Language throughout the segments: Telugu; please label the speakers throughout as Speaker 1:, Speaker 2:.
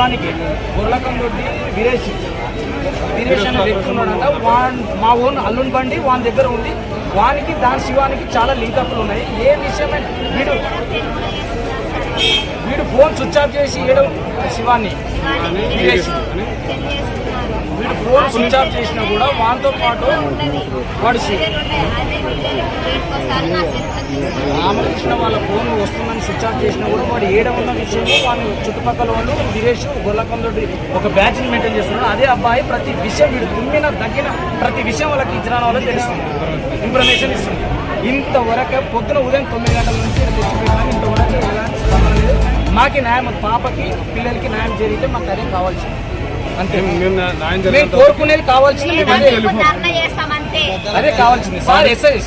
Speaker 1: శివానికి గొర్లకం దొడ్డి వీరేష్ వీరేష్ అనే వ్యక్తి ఉన్నాడంట వాన్ మా ఓన్ అల్లుని బండి వాని దగ్గర ఉంది వానికి దాని శివానికి చాలా లింకప్లు ఉన్నాయి. ఏ విషయమే వీడు వీడు ఫోన్ స్విచ్ ఆఫ్ చేసి ఏడు శివాన్ని వీరేష్ వీడు ఫోన్ స్విచ్ ఆఫ్ చేసినా కూడా వానితో పాటు వాడు ఆమె రామకృష్ణ వాళ్ళ ఫోన్ వస్తుందని స్విచ్ ఆఫ్ చేసినా కూడా వాడు ఏడ ఉన్న విషయంలో వాళ్ళు చుట్టుపక్కల వాళ్ళు దినేష్ గొల్లకొందటి ఒక బ్యాచ్ మెయింటైన్ చేస్తున్నాడు. అదే అబ్బాయి ప్రతి విషయం వీడు తుమ్మిన తగ్గిన ప్రతి విషయం వాళ్ళకి ఇచ్చిన వాళ్ళకి తెలుస్తుంది. ఇన్ఫర్మేషన్ ఇస్తుంది. ఇంతవరకు పొద్దున ఉదయం తొమ్మిది గంటల నుంచి ఇంతవరకు ఎలాంటి స్పందన లేదు. మాకి న్యాయం పాపకి పిల్లలకి న్యాయం జరిగితే మాకు అదే కావాల్సింది. అంతే
Speaker 2: మేము న్యాయం
Speaker 1: మేము
Speaker 2: జరిగేంత
Speaker 1: కోరుకునేది కావాల్సింది అదే సార్.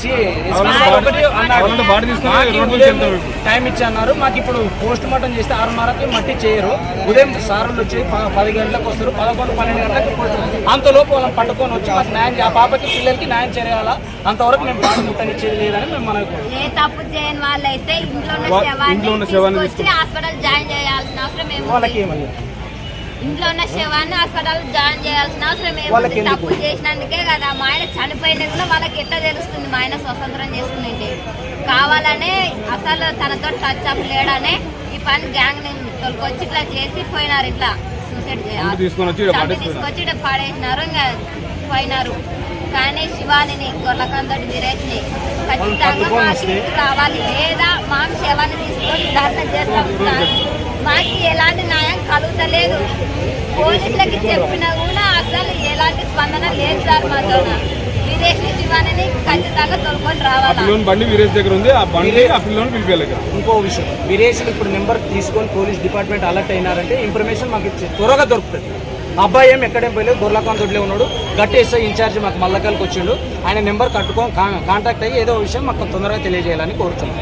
Speaker 1: టైం ఇచ్చి అన్నారు. మాకు ఇప్పుడు పోస్ట్ మార్టం చేస్తే ఆరున్నరకి మట్టి చేయరు. ఉదయం సార్లు వచ్చి పది గంటలకు వస్తారు. పదకొండు పన్నెండు గంటలకు పోతారు. అంతలోపు వాళ్ళని పట్టుకొని వచ్చి మాకు న్యాయం ఆ పాపకి పిల్లలకి న్యాయం చేయాలా? అంతవరకు మేము పాట ముట్టనిచ్చేది లేదని మేము మనకు
Speaker 3: ఏ తప్పు చేయని వాళ్ళైతే ఇంట్లో ఉన్న
Speaker 2: వా-
Speaker 3: శవాన్ని
Speaker 2: ఇంట్లో ఉన్న శవాన్ని
Speaker 3: తీసుకొచ్చి హాస్పిటల్ జాయిన్ చేయాల్సిన అవసరం
Speaker 1: వాళ్ళకి ఏమని
Speaker 3: ఇంట్లో ఉన్న శవాన్ని హాస్పిటల్ జాయిన్ చేయాల్సిన అవసరం ఏముంది
Speaker 1: ఎందుకు?
Speaker 3: తప్పు చేసినందుకే కదా మా ఆయన చనిపోయినది కూడా వాళ్ళకి ఎట్లా తెలుస్తుంది మా ఆయన స్వతంత్రం చేసుకునేది కావాలనే అసలు తనతో టచ్ అప్ లేడనే ఈ పని గ్యాంగ్ని తొలకొచ్చి ఇట్లా చేసి పోయినారు ఇట్లా సూసైడ్. తీసుకొచ్చి ఇక్కడ పడేసినారు ఇంకా పోయినారు కానీ శివాని గొర్లకందటి వీరేష్ని ఖచ్చితంగా? ఇంటికి రావాలి లేదా మాకు శవాన్ని తీసుకొని ధర్నా చేస్తాం. మాకు ఎలాంటి న్యాయం కలుగుతలేదు. పోలీసులకి చెప్పినా కూడా అసలు ఎలాంటి స్పందన లేదు సార్ మాతో విదేశీ శివాని ఖచ్చితంగా తొలుకొని రావాలి?
Speaker 2: బండి వీరేష్ దగ్గర ఉంది. ఆ బండి ఆ పిల్లోని
Speaker 1: ఇంకో విషయం. విరేషులు ఇప్పుడు నెంబర్ తీసుకొని పోలీస్ డిపార్ట్మెంట్ అలర్ట్ అయినారంటే ఇన్ఫర్మేషన్ మాకు ఇచ్చి త్వరగా దొరుకుతుంది. అబ్బాయి ఏం ఎక్కడేం పోయలేదు. గొర్లకాంత్ దొడ్లే ఉన్నాడు. గట్టి ఎస్ఐ ఇన్ఛార్జ్ మాకు మల్లకల్కి వచ్చిండు. ఆయన నెంబర్ కట్టుకొని కాంటాక్ట్ అయ్యి ఏదో విషయం మాకు తొందరగా తెలియజేయాలని కోరుతున్నాం.